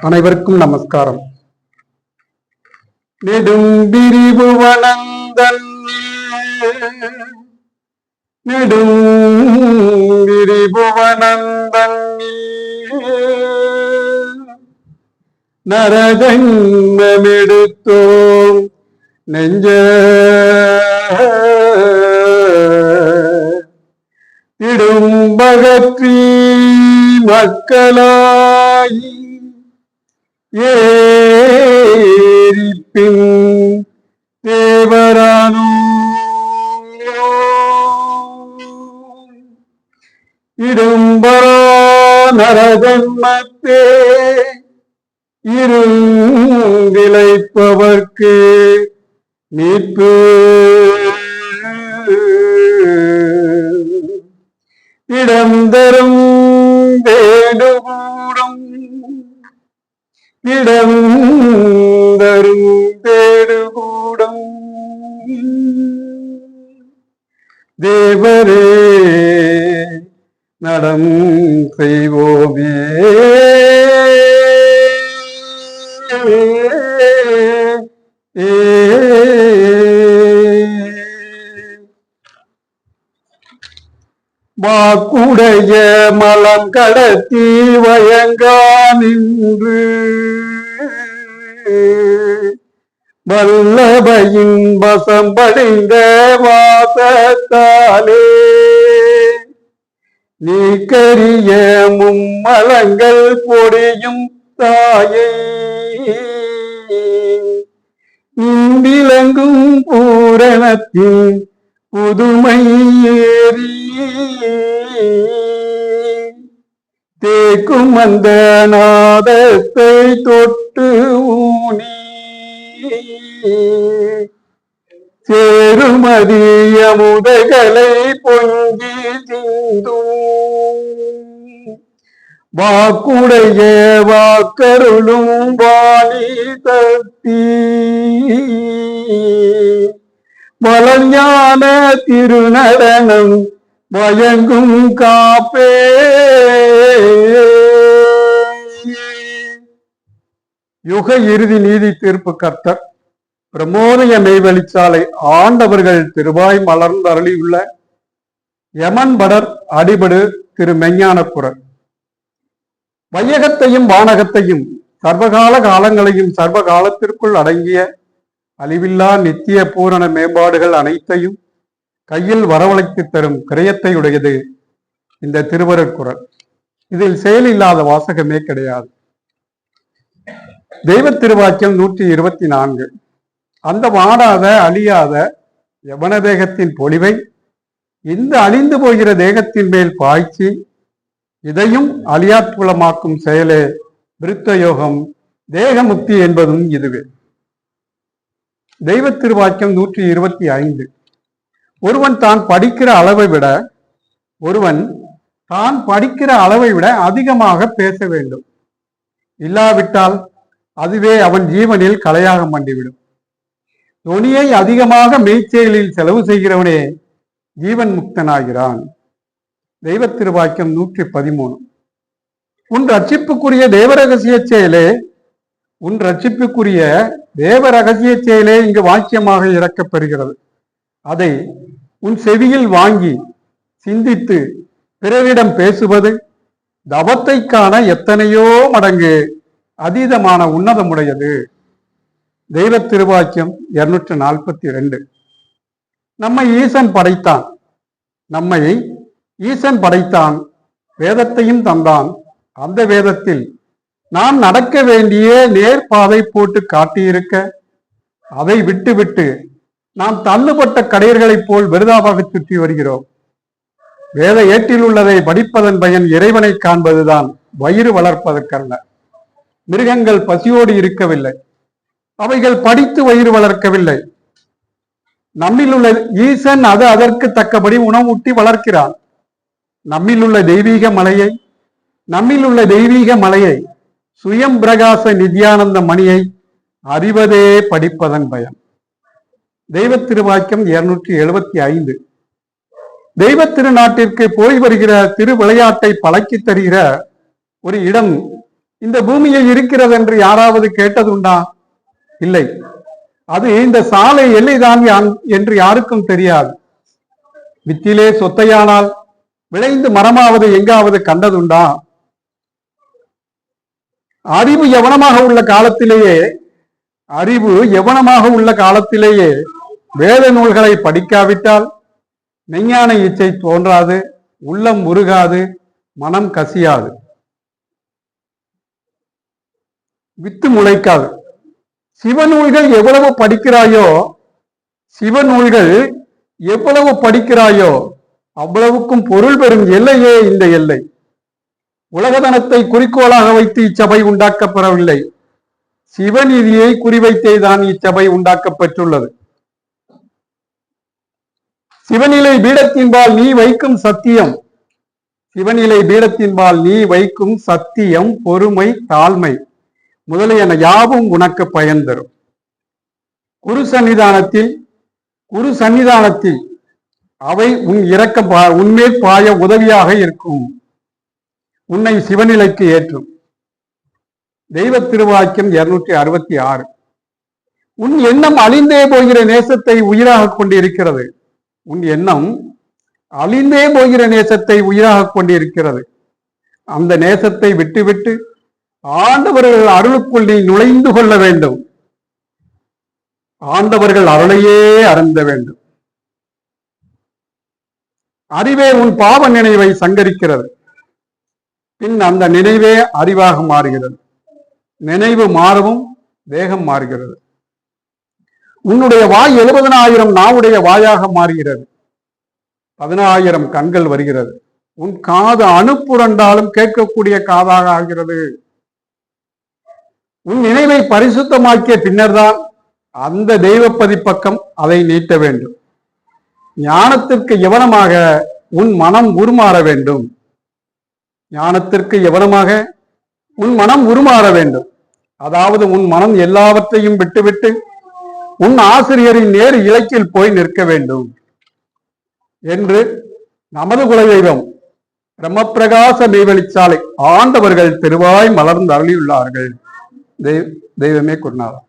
அனைவருக்கும் நமஸ்காரம். நெடும் விரிபுவனந்தன் நெடும் விரிபுவனந்தன் நரதன்னமெடுத்தோம் நெஞ்ச. இடும்பகற்றி மக்களாயி ஏரிப்பின் தேவரானோ. இடும்பரா நரதன்மத்தே இருந்திழைப்பவர்க்கு மீட்பு. இடம் தரும் இடம் தரும் தேடுகூடும் தேவரே நடம் செய்வோமே வாக்குடைய மலம் கடத்தி வயங்கா நின்று. வல்லபையின் வசம் படிந்த வாசத்தாலே நீக்கரிய மும்மலங்கள் பொடியும் தாயை. விளங்கும் பூரணத்தின் புதுமை ஏறி തേക്കും അന്തനാദത്തെ തൊട്ട് ഊനി ചേരുമതിയ മുതകളെ പൊങ്കി ചിന്തു. വാക്കുടയ വാക്കരുളും വാണി തത്തി വളഞ്ഞാന തിരുനടനം திருநடனம் வயங்கும் காப்பே. யுக இறுதி நீதி தீர்ப்பு கர்த்தர். பிரமோதய மெய்வெளிச்சாலை ஆண்டவர்கள் திருவாய் மலர்ந்து அருளியுள்ள யமன் படர் அடிபடு திரு மெஞ்ஞானக்குரர் வையகத்தையும் வானகத்தையும் சர்வகால காலங்களையும் சர்வ காலத்திற்குள் அடங்கிய அழிவில்லா நித்திய பூரண மேம்பாடுகள் அனைத்தையும் கையில் வரவழைத்து தரும் கிரயத்தையுடையது இந்த திருவருட்குரல் இதில் செயல் இல்லாத வாசகமே கிடையாது. தெய்வ திருவாக்கியம் நூற்றி இருபத்தி நான்கு. அந்த வாடாத அழியாத யவன தேகத்தின் பொலிவை இந்த அழிந்து போகிற தேகத்தின் மேல் பாய்ச்சி இதையும் அழியாற்புலமாக்கும் செயலே விருத்த யோகம் தேகமுக்தி என்பதும் இதுவே. தெய்வ திருவாக்கியம் நூற்றி இருபத்தி ஐந்து. ஒருவன் தான் படிக்கிற அளவை விட ஒருவன் தான் படிக்கிற அளவை விட அதிகமாக பேச வேண்டும். இல்லாவிட்டால் அதுவே அவன் ஜீவனில் கலையாக மண்டிவிடும். தொனியை அதிகமாக மெய்ச்செயலில் செலவு செய்கிறவனே ஜீவன் முக்தனாகிறான். தெய்வ திருவாக்கியம் நூற்றி பதிமூணு. உன் ரட்சிப்புக்குரிய தேவ ரகசிய செயலே உன் ரட்சிப்புக்குரிய தேவ ரகசிய செயலே இங்கு வாக்கியமாக இறக்கப்பெறுகிறது அதை உன் செவியில் வாங்கி சிந்தித்து பிறரிடம் பேசுவது தவத்தை காண எத்தனையோ மடங்கு அதீதமான உன்னதமுடையது. தெய்வ திருவாக்கியம் இருநூற்று நாற்பத்தி ரெண்டு. நம்மை ஈசன் படைத்தான். நம்மை ஈசன் படைத்தான். வேதத்தையும் தந்தான். அந்த வேதத்தில் நாம் நடக்க வேண்டிய நேர்பாதை போட்டு காட்டியிருக்க அதை விட்டுவிட்டு நாம் தள்ளுபட்ட கடையர்களைப் போல் விருதாபாக சுற்றி வருகிறோம். வேத ஏட்டில் உள்ளதை படிப்பதன் பயன் இறைவனை காண்பதுதான் வயிறு வளர்ப்பதற்கல்ல. மிருகங்கள் பசியோடு இருக்கவில்லை. அவைகள் படித்து வயிறு வளர்க்கவில்லை. நம்மில் உள்ள ஈசன் அது அதற்கு தக்கபடி உணவூட்டி வளர்க்கிறான். நம்மில் உள்ள தெய்வீக மலையை நம்மில் உள்ள தெய்வீக மலையை சுயம் பிரகாச நித்யானந்த மணியை அறிவதே படிப்பதன் பயம் தெய்வ திருவாக்கியம் இருநூற்றி எழுபத்தி ஐந்து. தெய்வ திருநாட்டிற்கு போய் வருகிற திரு விளையாட்டை பழக்கித் தருகிற ஒரு இடம் இந்த பூமியில் இருக்கிறது என்று யாராவது கேட்டதுண்டா? இல்லை. அது இந்த சாலை எல்லைதான் என்று யாருக்கும் தெரியாது. வித்திலே சொத்தையானால் விளைந்து மரமாவது எங்காவது கண்டதுண்டா? அறிவு எவனமாக உள்ள காலத்திலேயே அறிவு எவனமாக உள்ள காலத்திலேயே வேத நூல்களை படிக்காவிட்டால் மெஞ்ஞான இச்சை தோன்றாது உள்ளம் உருகாது மனம் கசியாது. வித்து முளைக்காது. சிவநூல்கள் எவ்வளவு படிக்கிறாயோ சிவநூல்கள் எவ்வளவு படிக்கிறாயோ அவ்வளவுக்கும் பொருள் பெறும் எல்லையே இந்த எல்லை. உலகதனத்தை குறிக்கோளாக வைத்து இச்சபை உண்டாக்கப்பெறவில்லை சிவநிதியை குறிவைத்தே தான் இச்சபை உண்டாக்கப்பெற்றுள்ளது. சிவநிலை பீடத்தின்பால் நீ வைக்கும் சத்தியம். சிவநிலை பீடத்தின்பால் நீ வைக்கும் சத்தியம் பொறுமை தாழ்மை. முதலியன யாவும் உனக்கு பயன் தரும். குரு சன்னிதானத்தில் குரு சன்னிதானத்தில் அவை உன் இறக்க பா- உன்மேல் பாய உதவியாக இருக்கும். உன்னை சிவநிலைக்கு ஏற்றும். தெய்வ திருவாக்கியம் இருநூற்றி அறுபத்தி ஆறு. உன் எண்ணம் அழிந்தே போகிற நேசத்தை உயிராக கொண்டிருக்கிறது. உன் எண்ணம் அழிந்தே போகிற நேசத்தை உயிராக கொண்டிருக்கிறது. அந்த நேசத்தை விட்டுவிட்டு ஆண்டவர்கள் அருளுக்குள் நீ நுழைந்து கொள்ள வேண்டும். ஆண்டவர்கள் அருளையே அருந்த வேண்டும். அறிவே உன் பாவ நினைவை சங்கரிக்கிறது. பின் அந்த நினைவே அறிவாக மாறுகிறது. நினைவு மாறவும் வேகம் மாறுகிறது. உன்னுடைய வாய் எழுபதனாயிரம் நாவுடைய வாயாக மாறுகிறது. பதினாயிரம் கண்கள் வருகிறது. உன் காது அனுப்புரண்டாலும் கேட்கக்கூடிய காதாக ஆகிறது. உன் நினைவை பரிசுத்தமாக்கிய பின்னர்தான் அந்த தெய்வ பதிப்பக்கம் அதை நீட்ட வேண்டும். ஞானத்திற்கு எவனமாக உன் மனம் உருமாற வேண்டும்? ஞானத்திற்கு எவனமாக உன் மனம் உருமாற வேண்டும்? அதாவது உன் மனம் எல்லாவற்றையும் விட்டுவிட்டு உன் ஆசிரியரின் நேர் இலக்கில் போய் நிற்க வேண்டும் என்று நமது குலதெய்வம் பிரம்மப்பிரகாச மெய்வெளிச்சாலை ஆண்டவர்கள் திருவாய் மலர்ந்து அருளியுள்ளார்கள். தெய்வ- தெய்வமே குருநாதர்.